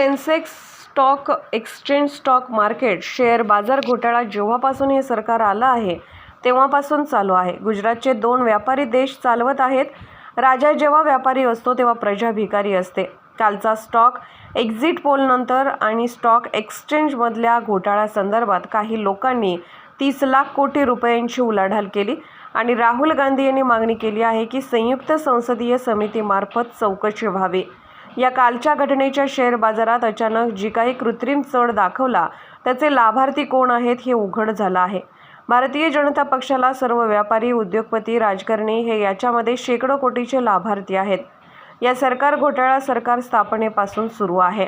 Sensex stock exchange stock market share बाजार घोटाळा जेव्हापासून हे सरकार आलं आहे तेव्हापासून चालू आहे. गुजरातचे दोन व्यापारी देश चालवत आहेत. राजा जेव्हा व्यापारी असतो तेव्हा प्रजा भिकारी असते. कालचा स्टॉक एक्झिट पोलनंतर आणि स्टॉक एक्सचेंजमधल्या घोटाळ्यासंदर्भात काही लोकांनी तीस लाख कोटी रुपयांची उलाढाल केली आणि राहुल गांधी यांनी मागणी केली आहे की संयुक्त संसदीय समितीमार्फत चौकशी व्हावी. या कालच्या घटनेच्या शेअर बाजारात अचानक जी काही कृत्रिम चढ दाखवला त्याचे लाभार्थी कोण आहेत हे उघड झालं आहे. भारतीय जनता पक्षाला सर्व व्यापारी उद्योगपती राजकारणी हे याच्यामध्ये शेकडो कोटीचे लाभार्थी आहेत. या सरकार घोटाळा सरकार स्थापनेपासून सुरू आहे.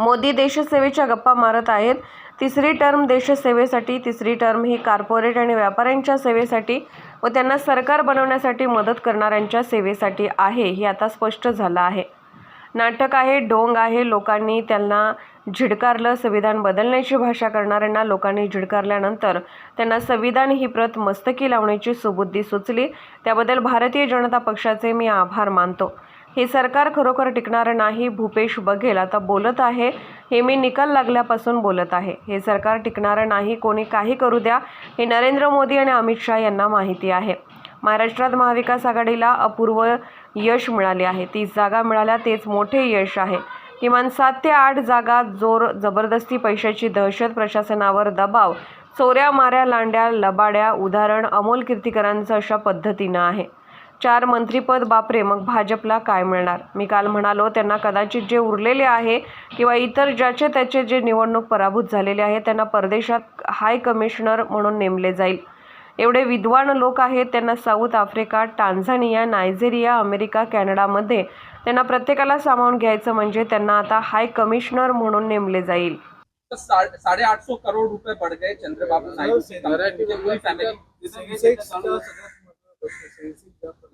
मोदी देशसेवेच्या गप्पा मारत आहेत. तिसरी टर्म देशसेवेसाठी तिसरी टर्म ही कॉर्पोरेट आणि व्यापाऱ्यांच्या सेवेसाठी व त्यांना सरकार बनवण्यासाठी मदत करणाऱ्यांच्या सेवेसाठी आहे हे आता स्पष्ट झालं आहे. नाटक आहे ढोंग आहे लोकांनी त्यांना झिडकारलं संविधान बदलण्याची भाषा करणाऱ्यांना लोकांनी झिडकारल्यानंतर त्यांना संविधान ही प्रत मस्तकी लावण्याची सुबुद्धी सुचली. त्याबद्दल भारतीय जनता पक्षाचे मी आभार मानतो. हे सरकार खरोखर टिकणारं नाही भूपेश बघेल. आता बोलत आहे. हे मी निकाल लागल्यापासून बोलत आहे. हे सरकार टिकणारं नाही कोणी काही करू द्या हे नरेंद्र मोदी आणि अमित शहा यांना माहिती आहे. महाराष्ट्रात महाविकास आघाडीला अपूर्व यश मिळाले आहे. तीस जागा मिळाल्या तेच मोठे यश आहे. किमान सात ते आठ जागा जोर जबरदस्ती पैशाची दहशत प्रशासनावर दबाव चोऱ्या माऱ्या लांड्या लबाड्या उदाहरण अमोल कीर्तीकरांचं अशा पद्धतीनं आहे. चार मंत्रीपद बापरे मग भाजपला काय मिळणार मी काल म्हणालो त्यांना कदाचित जे उरलेले आहे किंवा इतर ज्याचे त्याचे जे निवडणूक पराभूत झालेले आहे त्यांना परदेशात हाय कमिशनर म्हणून नेमले जाईल एवढे विद्वान लोक आहेत त्यांना South Africa Tanzania Nigeria America कॅनडामध्ये त्यांना प्रत्येकाला सामावून घ्यायचं म्हणजे त्यांना आता हाय कमिशनर म्हणून नेमले जाईल तो सा- साढ़े आठ सौ करोड़ रुपए बढ़ गए Chandrababu Naidu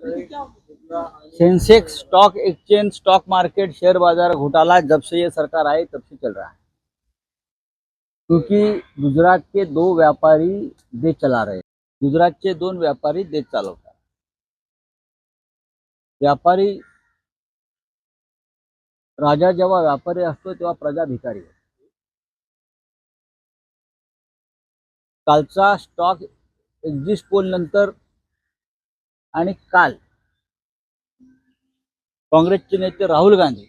Sensex stock exchange, stock market, share बाज़ार घोटाला जब से ये सरकार आई, तब से चल रहा है। क्योंकि गुजरात के दो व्यापारी देश चला रहे गुजरात के दोन व्यापारी देश चालवतात व्यापारी, राजा जेव्हा व्यापारी असतो, तेव्हा प्रजा भिकारी कालचा स्टॉक एक्झिस्ट पोल नंतर आणि काल काँग्रेसचे नेते राहुल गांधी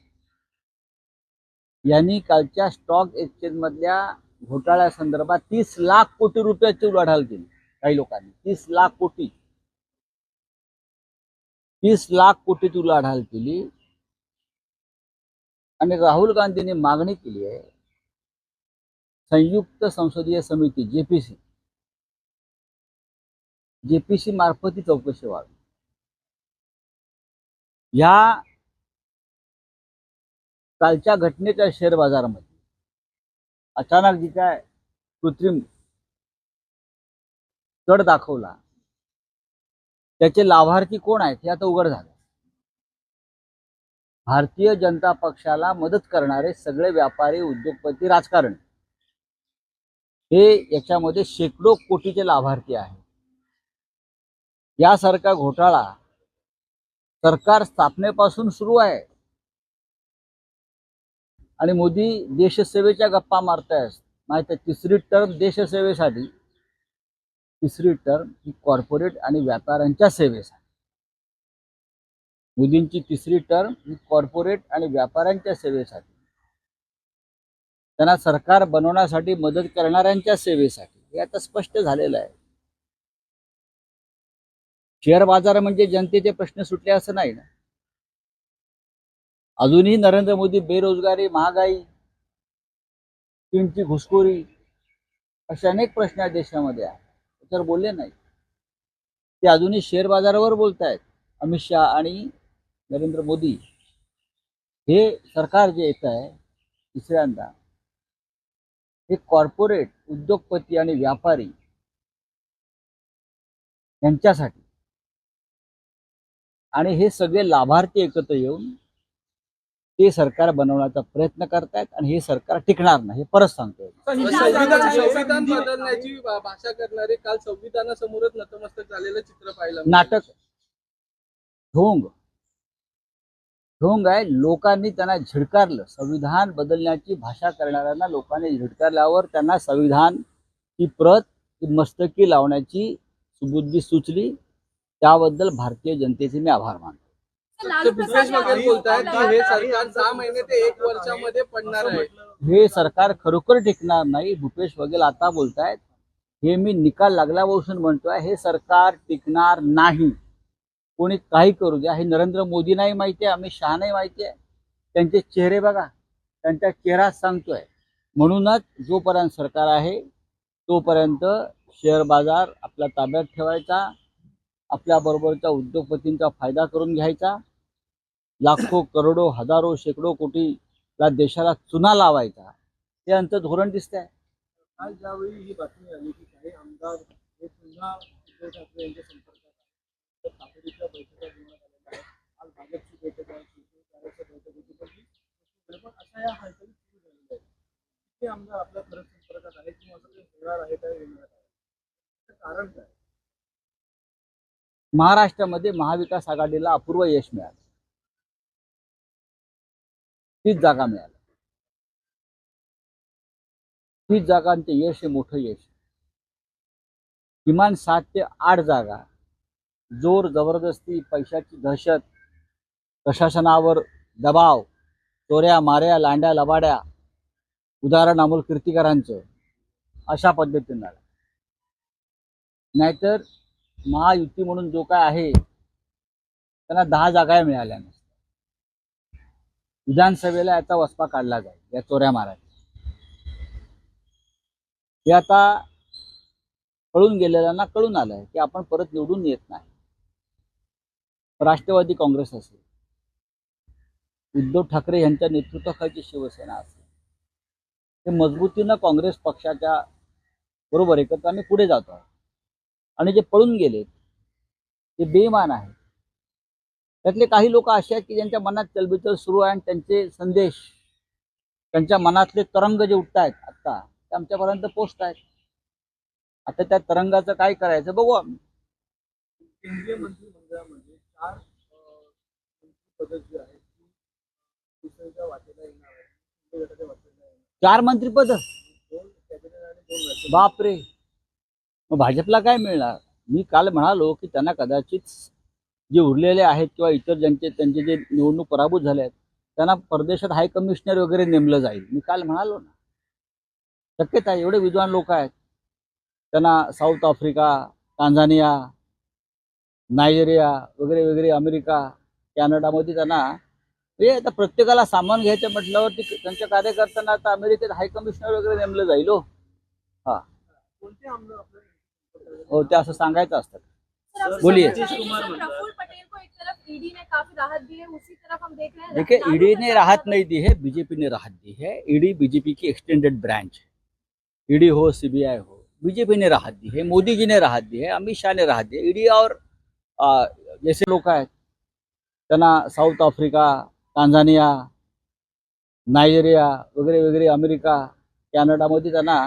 यांनी कालच्या स्टॉक एक्सचेंज मधल्या घोटाळ्यासंदर्भात तीस लाख कोटी रुपयाची उलाढाल केली काही लोकांनी. तीस लाख कोटी. तीस लाख कोटीची उलाढाल केली. आणि राहुल गांधींनी मागणी केली आहे. संयुक्त संसदीय समिती जेपीसी जेपीसी मार्फत ही चौकशी व्हावी. या कालच्या घटनेच्या शेअर बाजारामध्ये अचानक जी काय कृत्रिम चढ दाखवला त्याचे लाभार्थी कोण आहेत हे आता उघड झालं. भारतीय जनता पक्षाला मदत करणारे सगळे व्यापारी उद्योगपती राजकारण. हे याच्यामध्ये शेकडो कोटीचे लाभार्थी आहेत. यासारखा घोटाळा सरकार स्थापनेपासून सुरू आहे. आणि मोदी देशसेवेच्या गप्पा मारतायत. माहिती तिसरी टर्म देशसेवेसाठी. तिसरी टर्म ही कॉर्पोरेट आणि व्यापाऱ्यांच्या सेवेसाठी. मोदींची तिसरी टर्म ही कॉर्पोरेट आणि व्यापाऱ्यांच्या सेवेसाठी. त्यांना सरकार बनवण्यासाठी मदत करणाऱ्यांच्या सेवेसाठी. हे आता स्पष्ट झालेलं आहे. शेअर बाजार म्हणजे जनतेचे प्रश्न सुटले असं नाही ना? अजूनही नरेंद्र मोदी बेरोजगारी महागाई किमची घुसखोरी असे अनेक प्रश्न देशामध्ये आहेत. तर बोलले नाही. ते अजूनही शेअर बाजारावर बोलतायत. अमित शहा आणि नरेंद्र मोदी हे सरकार जे येत आहे तिसऱ्यांदा हे कॉर्पोरेट उद्योगपती आणि व्यापारी यांच्यासाठी आणि हे सगळे लाभार्थी एकत्र येऊन ते सरकार बनवण्याचा प्रयत्न करतायत आणि हे सरकार टिकणार नाही हे परत सांगतोय. संविधान संविधान बदलण्याची भाषा करणारे काल संविधानासमोरच नतमस्तक झालेलं चित्र पाहिलं नाटक. ढोंग. ढोंग आहे लोकांनी त्यांना झिडकारलं. संविधान बदलण्याची भाषा करणाऱ्यांना लोकांनी झिडकारल्यावर त्यांना संविधान ही प्रत ही मस्तकी लावण्याची सुबुद्धी सुचली. त्याबद्दल भारतीय जनतेचे मी आभार मानतो. ते भूपेश बघेल बोलतायत की हे सरकार सहा महिने ते एक वर्षामध्ये पडणार आहे. हे सरकार खरोखर टिकणार नाही. भूपेश बघेल आता बोलतायत. हे मी निकाल लागल्यापासून म्हणतोय हे सरकार टिकणार नाही. कोणी काही करू द्या. हे नरेंद्र मोदी नाही माहिती आहे अमित शहा नाही माहिती आहे. त्यांचे चेहरे बघा. त्यांचा चेहरा सांगतोय. म्हणूनच जोपर्यंत सरकार आहे तोपर्यंत शेअर बाजार आपल्या ताब्यात ठेवायचा. आपल्याबरोबरच्या उद्योगपतींचा फायदा करून घ्यायचा. लाखो करोडो हजारो शेकडो कोटीला देशाला चुना लावायचा. हे अंत धोरण दिसत आहे काल ज्यावेळी ही बातमी आली की काही आमदार हे पुन्हा उद्धव ठाकरे यांच्या संपर्कात आहेत तर तातडीच्या बैठका घेण्यात आलेल्या आहेत. काल भाजपची बैठक आहे शिवसेनेच्या बैठक होती पण ही पण अशा या हालचाली सुरू झालेल्या आहेत. किती आमदार आपल्या खरंच संपर्कात आहेत किंवा असं काही होणार आहे काय येणार आहे? कारण काय? महाराष्ट्रामध्ये महाविकास आघाडीला अपूर्व यश मिळालं. तीच जागा मिळाल्या तीच जागांचे यश हे मोठं यश किमान सात ते आठ जागा जोर जबरदस्ती पैशाची दहशत प्रशासनावर दबाव चोऱ्या माऱ्या लांड्या लबाड्या उदाहरण अमोल कीर्तिकरांचं अशा पद्धतीनं. नाहीतर महायुती म्हणून जो काय आहे त्यांना दहा जागा मिळाल्या नसत्या. विधानसभेला याचा वसपा काढला जाईल या चोऱ्या मारायचा हे आता कळून गेलेल्यांना कळून आलंय की आपण परत निवडून येत नाही. राष्ट्रवादी काँग्रेस असेल उद्धव ठाकरे यांच्या नेतृत्वाखालची शिवसेना असेल ते मजबूतीनं काँग्रेस पक्षाच्या बरोबर एकत्र आम्ही पुढे जातो आहोत. आणि जे पळून गेलेत ते बेईमान आहेत. त्यातले काही लोक असे आहेत की ज्यांच्या मनात चलबिचल सुरू आहे आणि त्यांचे संदेश त्यांच्या मनातले तरंग जे उठत आहेत आत्ता ते आमच्यापर्यंत पोचत आहेत. आता त्या तरंगाचं काय करायचं बघू आम्ही. केंद्रीय मंत्रिमंडळामध्ये चार जी आहेत वाटेला येणार आहे येणार चार मंत्रीपद बापरे! मग भाजपला काय मिळणार? मी काल म्हणालो की त्यांना कदाचित जे उरलेले आहेत किंवा इतर ज्यांचे त्यांचे जे निवडणूक पराभूत झाले आहेत त्यांना परदेशात हाय कमिशनर वगैरे नेमलं जाईल. मी काल म्हणालो ना. शक्यता आहे एवढे विद्वान लोक आहेत. त्यांना साऊथ आफ्रिका टांझानिया नायजेरिया वगैरे वगैरे अमेरिका कॅनडामध्ये त्यांना हे आता प्रत्येकाला सामान घ्यायचं म्हटल्यावर त्यांच्या कार्यकर्त्यांना आता अमेरिकेत हाय कमिशनर वगैरे नेमलं जाईल हो. कोणते आमदार हो ते असं सांगायचं असतं. बोलिए। सर, पटेल को एक तरफ़ ईडी ने काफ़ी राहत दी है उसी तरफ़ हम देख रहे हैं देखिए ईडी ने राहत नहीं दी है बीजेपी ने राहत दी है। ईडी बीजेपी की एक्सटेंडेड ब्रांच है। ईडी हो सीबीआई हो बीजेपी ने राहत दी है मोदी जी ने राहत दी है अमित शाह ने राहत दी है। ईडी और आ, जैसे लोक आहेत त्यांना साऊथ आफ्रिका टांझानिया नायजेरिया वगैरे वगैरे अमेरिका कॅनडामध्ये त्यांना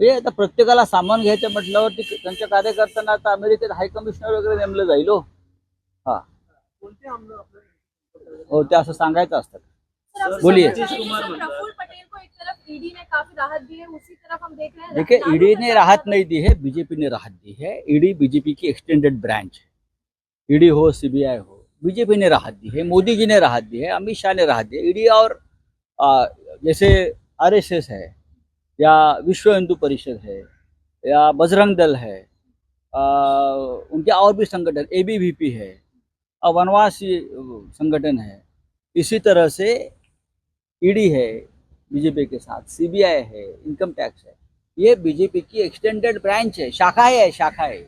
हे आता प्रत्येकाला सामान घ्यायचं म्हटल्यावरती त्यांच्या कार्यकर्त्यांना आता अमेरिकेत हाय कमिशनर वगैरे नेमलं जाईल हो. कोणते आमदार आपल्या हो ते असं सांगायचं असतं. बोलिए। सर, प्रफुल्ल पटेल को एक तरफ़ ईडी ने राहत दी है उसी तरफ़ हम देख रहे हैं देखिए ईडी ने राहत यादव- नहीं दी है बीजेपी ने राहत दी है। ईडी बीजेपी की एक्सटेंडेड ब्रांच है। ईडी हो सीबीआई हो बीजेपी ने राहत दी है मोदी जी ने राहत दी है अमित शाह ने राहत दी है। ईडी और आ, जैसे आरएसएस है या विश्व हिंदू परिषद है या बजरंग दल है आ, उनके और भी संगठन एबीवीपी है और वनवासी संगठन है। इसी तरह से ईडी है बीजेपी के साथ सीबीआई है इनकम टैक्स है। ये बीजेपी की एक्सटेंडेड ब्रांच है शाखा है शाखा है।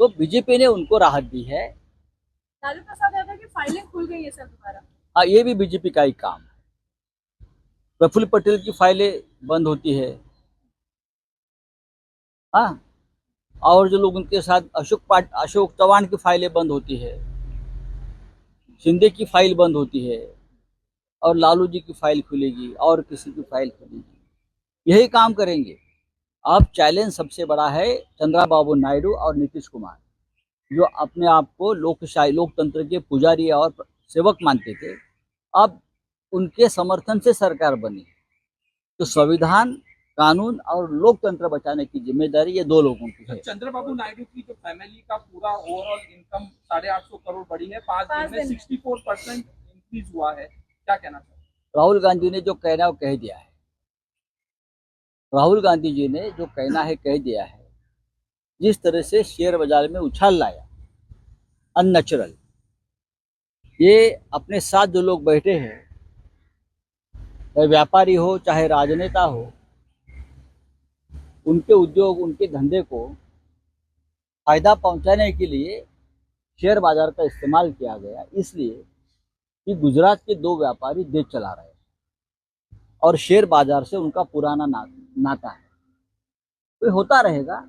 तो बीजेपी ने उनको राहत दी है। लालू प्रसाद यादव की फाइलें खुल गई है सर दोबारा। हाँ ये भी बीजेपी का ही काम है प्रफुल्ल पटेल की फाइलें बंद होती है। हाँ और जो लोग उनके साथ अशोक पाट, अशोक चौहान की फाइलें बंद होती है, शिंदे की फ़ाइल बंद होती है, और लालू जी की फ़ाइल खुलेगी, और किसी की फ़ाइल खुलेगी। यही काम करेंगे। अब चैलेंज सबसे बड़ा है चंद्रा बाबू नायडू और नीतीश कुमार, जो अपने आप को लोकशाही, लोकतंत्र के पुजारी और सेवक मानते थे। अब उनके समर्थन से सरकार बनी। तो संविधान कानून और लोकतंत्र बचाने की ज़िम्मेदारी ये दो लोगों की है। चंद्रबाबू नायडू की जो फैमिली का पूरा ओवरऑल इनकम साढ़े आठ सौ करोड़ बढ़ी है पाँच पाँच दिन में दिन। में। सिक्सटी फोर परसेंट इंक्रीज हुआ है। क्या कहना चाहिए राहुल गांधी ने जो कहना है वो कह दिया है। राहुल गांधी जी ने जो कहना है कह दिया है। जिस तरह से शेयर बाज़ार में उछाल लाया अननेचुरल ये अपने साथ जो लोग बैठे हैं चाहे व्यापारी हो चाहे राजनेता हो उनके उद्योग उनके धंधे को फ़ायदा पहुँचाने के लिए शेयर बाज़ार का इस्तेमाल किया गया। इसलिए कि गुजरात के दो व्यापारी देश चला रहे हैं और शेयर बाज़ार से उनका पुराना ना, नाता है। तो होता रहेगा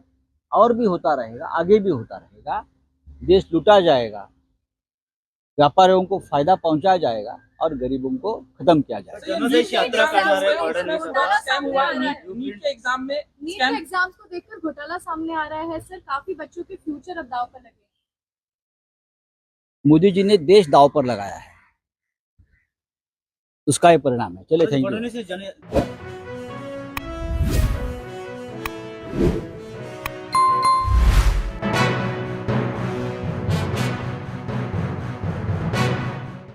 और भी होता रहेगा आगे भी होता रहेगा। देश लूटा जाएगा व्यापारियों को फ़ायदा पहुँचाया जाएगा। और गरीबों को खत्म किया जाए घोटाला सामने आ रहा है। सर। काफ़ी बच्चों के फ्यूचर अब दाव पर लगे। मोदी जी ने देश दाव पर लगाया है। उसका ये परिणाम है। चले थैंक यू